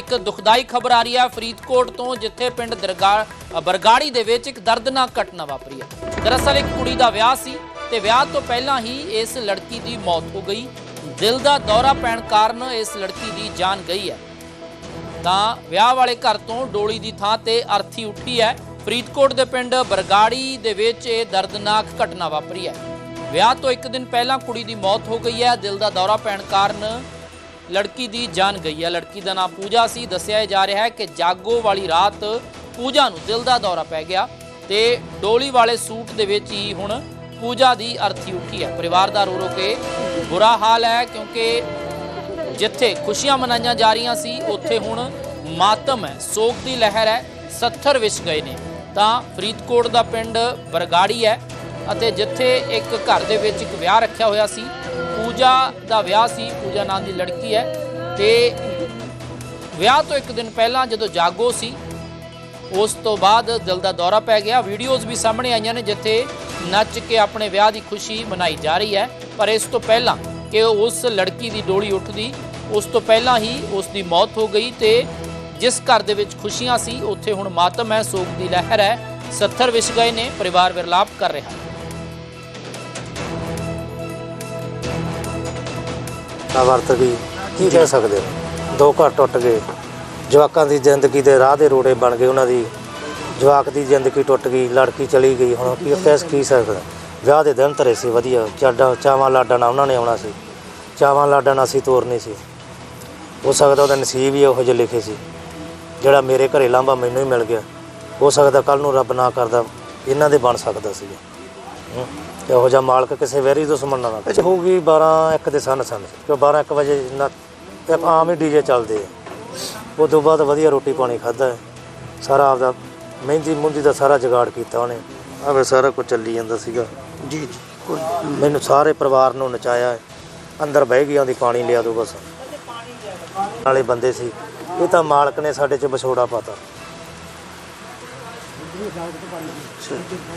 ਇੱਕ ਦੁਖਦਾਈ ਖਬਰ ਆ ਰਹੀ ਹੈ ਫਰੀਦਕੋਟ ਤੋਂ, ਜਿੱਥੇ ਪਿੰਡ ਦਰਗਾ ਬਰਗਾੜੀ ਦੇ ਵਿੱਚ ਇੱਕ ਦਰਦਨਾਕ ਘਟਨਾ ਵਾਪਰੀ ਹੈ ਦਰਅਸਲ ਇੱਕ ਕੁੜੀ ਦਾ ਵਿਆਹ ਸੀ ਤੇ ਵਿਆਹ ਤੋਂ ਪਹਿਲਾਂ ਹੀ ਇਸ ਲੜਕੀ ਦੀ ਮੌਤ ਹੋ ਗਈ। ਦਿਲ ਦਾ ਦੌਰਾ ਪੈਣ ਕਾਰਨ ਇਸ ਲੜਕੀ ਦੀ ਜਾਨ ਗਈ ਹੈ। ਤਾਂ ਵਿਆਹ ਵਾਲੇ ਘਰ ਤੋਂ ਡੋਲੀ ਦੀ ਥਾਂ ਤੇ ਅਰਥੀ ਉੱਠੀ ਹੈ। ਫਰੀਦਕੋਟ ਦੇ ਪਿੰਡ ਬਰਗਾੜੀ ਦੇ ਵਿੱਚ ਇਹ ਦਰਦਨਾਕ ਘਟਨਾ ਵਾਪਰੀ ਹੈ। ਵਿਆਹ ਤੋਂ ਇੱਕ ਦਿਨ ਪਹਿਲਾਂ ਕੁੜੀ ਦੀ ਮੌਤ ਹੋ ਗਈ ਹੈ। ਦਿਲ ਦਾ ਦੌਰਾ ਪੈਣ ਕਾਰਨ ਲੜਕੀ ਦੀ ਜਾਨ ਗਈ ਹੈ। ਲੜਕੀ ਦਾ ਨਾਮ ਪੂਜਾ ਸੀ। ਦੱਸਿਆ ਜਾ ਰਿਹਾ ਹੈ ਕਿ ਜਾਗੋ ਵਾਲੀ ਰਾਤ ਪੂਜਾ ਨੂੰ ਦਿਲ ਦਾ ਦੌਰਾ ਪੈ ਗਿਆ ਤੇ ਡੋਲੀ ਵਾਲੇ ਸੂਟ ਦੇ ਵਿੱਚ ਹੀ ਹੁਣ ਪੂਜਾ ਦੀ ਅਰਥੀ ਉੱਠੀ ਹੈ। ਪਰਿਵਾਰ ਦਾ ਰੋ ਰੋ ਕੇ ਬੁਰਾ ਹਾਲ ਹੈ ਕਿਉਂਕਿ ਜਿੱਥੇ ਖੁਸ਼ੀਆਂ ਮਨਾਈਆਂ ਜਾ ਰਹੀਆਂ ਸੀ, ਉੱਥੇ ਹੁਣ ਮਾਤਮ ਹੈ। ਸੋਗ ਦੀ ਲਹਿਰ ਹੈ। 70 ਵਿਛ ਗਏ ਨੇ। ਤਾਂ ਫਰੀਦਕੋਟ ਦਾ ਪਿੰਡ ਬਰਗਾੜੀ ਹੈ ਅਤੇ ਜਿੱਥੇ ਇੱਕ ਘਰ ਦੇ ਵਿੱਚ ਇੱਕ ਵਿਆਹ ਰੱਖਿਆ ਹੋਇਆ ਸੀ ਪੂਜਾ ਦਾ ਵਿਆਹ ਸੀ, ਪੂਜਾ ਨਾਂ ਦੀ ਲੜਕੀ ਹੈ ਤੇ ਵਿਆਹ ਤੋਂ ਇੱਕ ਦਿਨ ਪਹਿਲਾਂ ਜਦੋਂ ਜਾਗੋ ਸੀ, ਉਸ ਤੋਂ ਬਾਅਦ ਦਿਲ ਦਾ ਦੌਰਾ ਪੈ ਗਿਆ। ਵੀਡੀਓਜ਼ ਵੀ ਸਾਹਮਣੇ ਆਈਆਂ ਨੇ ਜਿੱਥੇ ਨੱਚ ਕੇ ਆਪਣੇ ਵਿਆਹ ਦੀ ਖੁਸ਼ੀ ਮਨਾਈ ਜਾ ਰਹੀ ਹੈ। ਪਰ ਇਸ ਤੋਂ ਪਹਿਲਾਂ ਕਿ ਉਸ ਲੜਕੀ ਦੀ ਡੋਲੀ ਉੱਠਦੀ, ਉਸ ਤੋਂ ਪਹਿਲਾਂ ਹੀ ਉਸ ਦੀ ਮੌਤ ਹੋ ਗਈ ਤੇ ਜਿਸ ਘਰ ਦੇ ਵਿੱਚ ਖੁਸ਼ੀਆਂ ਸੀ, ਉੱਥੇ ਹੁਣ ਮਾਤਮ ਹੈ, ਸੋਗ ਦੀ ਲਹਿਰ ਹੈ। 70 ਵਿਛ ਗਏ ਨੇ, ਪਰਿਵਾਰ ਵਿਰਲਾਪ ਕਰ ਰਿਹਾ ਹੈ। ਨਾ ਵਰਤ ਗਈ। ਕੀ ਕਹਿ ਸਕਦੇ ਹੋ? ਦੋ ਘਰ ਟੁੱਟ ਗਏ। ਜਵਾਕਾਂ ਦੀ ਜ਼ਿੰਦਗੀ ਦੇ ਰਾਹ ਦੇ ਰੋੜੇ ਬਣ ਗਏ ਉਹਨਾਂ ਦੀ। ਜਵਾਕ ਦੀ ਜ਼ਿੰਦਗੀ ਟੁੱਟ ਗਈ, ਲੜਕੀ ਚਲੀ ਗਈ। ਹੁਣ ਕੀ ਕਹਿ ਕੀ ਸਕਦਾ ਵਿਆਹ ਦੇ ਦਿਨ ਧਰੇ ਸੀ, ਵਧੀਆ। ਚਾਡਾ, ਚਾਵਾਂ ਲਾਡਾਂ ਨਾਲ ਉਹਨਾਂ ਨੇ ਆਉਣਾ ਸੀ। ਚਾਵਾਂ ਲਾਡਾਂ ਨਾਲ ਅਸੀਂ ਤੋਰਨੀ ਸੀ। ਹੋ ਸਕਦਾ ਉਹਦਾ ਨਸੀਬ ਹੀ ਉਹੋ ਜਿਹੇ ਲਿਖੇ ਸੀ, ਜਿਹੜਾ ਮੇਰੇ ਘਰੇ ਲਾਂਭਾ ਮੈਨੂੰ ਹੀ ਮਿਲ ਗਿਆ। ਹੋ ਸਕਦਾ ਕੱਲ ਨੂੰ ਰੱਬ ਨਾ ਕਰਦਾ, ਇਹਨਾਂ ਦੇ ਬਣ ਸਕਦਾ ਸੀ ਇਹੋ ਜਿਹਾ ਮਾਲਕ ਕਿਸੇ ਵੈਰੀ ਦੁਸ਼ਮਣ ਨਾਲ ਨਾ ਹੋਊਗੀ 12 1 ਦੇ ਸਨ ਸਨ। ਕਿ 12 1 ਵਜੇ ਨਾ ਇੱਕ ਆਮ ਹੀ ਡੀਜੇ ਚੱਲਦੇ ਆ। ਉਹ ਤੋਂ ਬਾਅਦ ਵਧੀਆ ਰੋਟੀ ਪਾਣੀ ਖਾਦਾ ਸਾਰਾ ਆਪਦਾ ਮਹਿੰਦੀ ਮੁੰਦੀ ਦਾ ਸਾਰਾ ਜੁਗਾੜ ਕੀਤਾ ਉਹਨੇ। ਆਵੇ ਸਾਰਾ ਕੁਝ ਚੱਲੀ ਜਾਂਦਾ ਸੀਗਾ। ਜੀ ਜੀ ਕੋਈ ਮੈਨੂੰ ਸਾਰੇ ਪਰਿਵਾਰ ਨੂੰ ਨਚਾਇਆ ਅੰਦਰ ਬਹਿ ਗਈ ਆਂਦੀ ਪਾਣੀ ਲਿਆ ਦੋ ਬਸ। ਨਾਲੇ ਬੰਦੇ ਸੀ। ਇਹ ਤਾਂ ਮਾਲਕ ਨੇ ਸਾਡੇ ਚ ਵਿਛੋੜਾ ਪਾਤਾ।